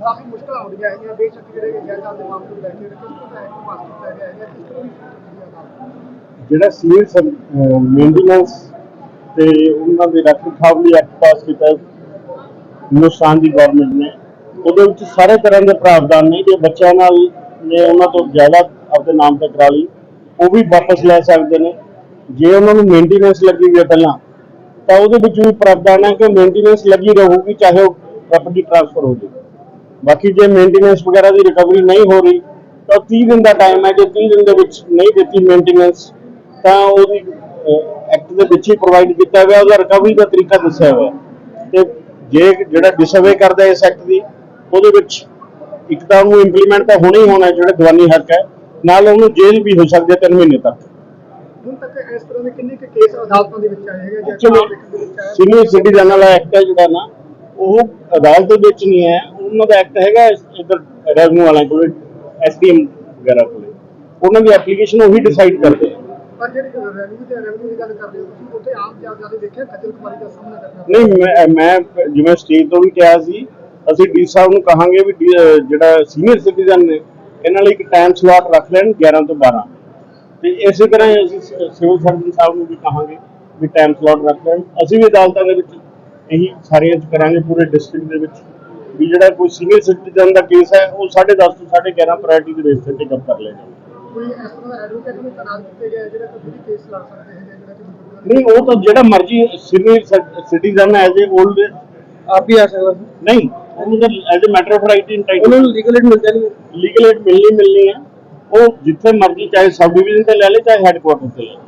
ਜਾਂ ਹੈਗੀਆਂ, ਬੇਸ਼ੱਕ ਜਿਹੜੇ ਜਾਇਦਾਦ ਦੇ ਮਾਮਲੇ ਲੈ ਕੇ, ਕਿਸ ਤਰ੍ਹਾਂ ਦਾ ਪਾਸ ਕੀਤਾ ਗਿਆ ਹੈ ਕਿਸ ਤਰ੍ਹਾਂ ਜਿਹੜਾ ਸੀਨੀਅਰ ਮੇਨਟੇਨੈਂਸ ਤੇ ਉਹਨਾਂ ਦੇ ਰੱਖ ਰਖਾਵ ਲਈ ਐਕਟ ਪਾਸ ਕੀਤਾ ਹਿੰਦੁਸਤਾਨ ਦੀ ਗਵਰਨਮੈਂਟ ਨੇ, ਉਹਦੇ ਵਿੱਚ ਸਾਰੇ ਤਰ੍ਹਾਂ ਦੇ ਪ੍ਰਾਵਧਾਨ ਨੇ, ਜੇ ਬੱਚਿਆਂ ਨਾਲ ਨੇ ਉਹਨਾਂ ਤੋਂ ਜ਼ਿਆਦਾ ਆਪਣੇ ਨਾਮ ਤੇ ਕਰਾ ਲਈ ਉਹ ਵੀ ਵਾਪਸ ਲੈ ਸਕਦੇ ਨੇ। ਜੇ ਉਹਨਾਂ ਨੂੰ ਮੇਨਟੇਨੈਂਸ ਲੱਗੀ ਹੋਈ ਹੈ ਪਹਿਲਾਂ, ਤਾਂ ਉਹਦੇ ਵਿੱਚ ਵੀ ਪ੍ਰਾਵਧਾਨ ਹੈ ਕਿ ਮੇਨਟੇਨੈਂਸ ਲੱਗੀ ਰਹੂਗੀ, ਚਾਹੇ ਉਹ ਪ੍ਰਾਪਰਟੀ ਟ੍ਰਾਂਸਫਰ ਹੋ ਜਾਵੇ। ਬਾਕੀ ਜੇ ਮੇਨਟੇਨੈਂਸ ਵਗੈਰਾ ਦੀ ਰਿਕਵਰੀ ਨਹੀਂ ਹੋ ਰਹੀ ਤਾਂ 30 ਦਿਨ ਦਾ ਟਾਈਮ ਹੈ ਜੇ 30 ਦਿਨ ਦੇ ਵਿੱਚ ਨਹੀਂ ਦਿੱਤੀ ਮੇਨਟੇਨੈਂਸ ਤਾਂ ਉਹਦੀ ਐਕਟ ਦੇ ਵਿੱਚ ਹੀ ਪ੍ਰੋਵਾਈਡ ਕੀਤਾ ਹੋਇਆ ਉਹਦਾ ਰਿਕਵਰੀ ਦਾ ਤਰੀਕਾ ਦੱਸਿਆ ਹੋਇਆ। ਤੇ ਜੇ ਜਿਹੜਾ ਡਿਸਅਵੇ ਕਰਦਾ ਇਸ ਐਕਟ ਦੀ ਉਹਦੇ ਵਿੱਚ ਇੱਕ ਤਾਂ ਉਹਨੂੰ ਇੰਪਲੀਮੈਂਟ ਤਾਂ ਹੋਣਾ ਹੀ ਹੋਣਾ ਜਿਹੜਾ ਦੀਵਾਨੀ ਹੱਕ ਹੈ ਨਾਲ ਉਹਨੂੰ ਜੇਲ੍ਹ ਵੀ ਹੋ ਸਕਦੀ ਹੈ 3 ਮਹੀਨੇ ਤੱਕ। ਹੁਣ ਤੱਕ ਇਸ ਤਰ੍ਹਾਂ ਦੇ ਕਿੰਨੇ ਕੇਸ ਅਦਾਲਤਾਂ ਦੇ ਵਿੱਚ ਆਏ ਹੈਗੇ ਜਾਂ ਸੀਨੀਅਰ ਸਿਟੀਜ਼ਨ ਵਾਲਾ ਐਕਟ ਹੈ ਜਿਹੜਾ ਨਾ ਉਹ ਅਦਾਲਤ ਦੇ ਵਿੱਚ ਨਹੀਂ ਹੈ ਉਹਨਾਂ ਦਾ ਐਕਟ ਹੈਗਾ ਇਧਰ ਰੈਵਨਿਊ ਵਾਲਿਆਂ ਕੋਲ ਐਸਡੀਐਮ ਵਗੈਰਾ ਕੋਲ। ਉਹਨਾਂ ਦੀ ਐਪਲੀਕੇਸ਼ਨ ਉਹੀ ਡਿਸਾਈਡ ਕਰਦੇ ਆ। ਪਰ ਜਿਹੜੀ ਰੈਵਨਿਊ ਤੇ ਰੈਵਨਿਊ ਦੀ ਗੱਲ ਕਰਦੇ ਹੋ ਤੁਸੀਂ ਉੱਥੇ ਆਮ ਜ਼ਿਆਦਾ ਦੇਖਿਆ ਖੱਜਲ ਖੁਆਰੀ ਦਾ ਸਾਹਮਣਾ ਕਰਨਾ? ਨਹੀਂ ਮੈਂ ਮੈਂ ਜਿਵੇਂ ਸਟੇਜ ਤੋਂ ਵੀ ਕਿਹਾ ਸੀ ਅਸੀਂ ਡੀ ਸਾਹਿਬ ਨੂੰ ਕਹਾਂਗੇ ਵੀ ਜਿਹੜਾ ਸੀਨੀਅਰ ਸਿਟੀਜ਼ਨ ਨੇ ਇਹਨਾਂ ਲਈ ਇੱਕ ਟਾਈਮ ਸਲਾਟ ਰੱਖ ਲੈਣ 11 ਤੋਂ 12 ਤੇ ਇਸੇ ਤਰ੍ਹਾਂ ਅਸੀਂ ਸਿਵਲ ਸਰਜਨ ਸਾਹਿਬ ਨੂੰ ਵੀ ਕਹਾਂਗੇ ਵੀ ਟਾਈਮ ਸਲਾਟ ਰੱਖ ਲੈਣ। ਅਸੀਂ ਵੀ ਅਦਾਲਤਾਂ ਦੇ ਵਿੱਚ ਇਹੀ ਸਾਰੀਆਂ ਚ ਕਰਾਂਗੇ ਪੂਰੇ ਡਿਸਟ੍ਰਿਕਟ ਦੇ ਵਿੱਚ। ਵੀ ਜਿਹੜਾ ਕੋਈ ਸੀਨੀਅਰ ਸਿਟੀਜ਼ਨ ਦਾ ਕੇਸ ਹੈ ਉਹ 10:30 ਤੋਂ 11:30 ਪ੍ਰਾਇੋਰਟੀ ਦੇ ਬੇਸ ਤੇ ਟੇਕ ਅਪ ਕਰ ਲੈਣਾ ਕੋਈ ਇਸ ਤਰ੍ਹਾਂ ਦਾ ਐਡਵੋਕੇਟ ਵੀ ਕੀਤੇ ਗਏ ਜਿਹੜਾ ਕੋਈ ਵੀ ਕੇਸ ਲੜ ਸਕਦੇ ਹੈਗੇ ਜਿਹੜਾ ਕਿ ਨਹੀਂ ਉਹ ਤਾਂ ਜਿਹੜਾ ਮਰਜ਼ੀ senior citizen as a old ਆਪ ਹੀ ਆ ਸਕਦਾ। ਨਹੀਂ ਉਹਨੂੰ ਤਾਂ as a matter of right in time ਉਹਨਾਂ ਨੂੰ ਲੀਗਲ ਏਡ ਮਿਲ ਜਾਣੀ ਹੈ। ਲੀਗਲ ਏਡ ਮਿਲਣੀ ਮਿਲਣੀ ਹੈ। ਉਹ ਜਿੱਥੇ ਮਰਜ਼ੀ ਚਾਹੇ ਸਬ ਡਿਵੀਜ਼ਨ ਤੇ ਲੈ ਲੈ ਚਾਹੇ ਹੈੱਡਕੁਆਰਟਰ ਤੇ ਲੈ ਲੈ।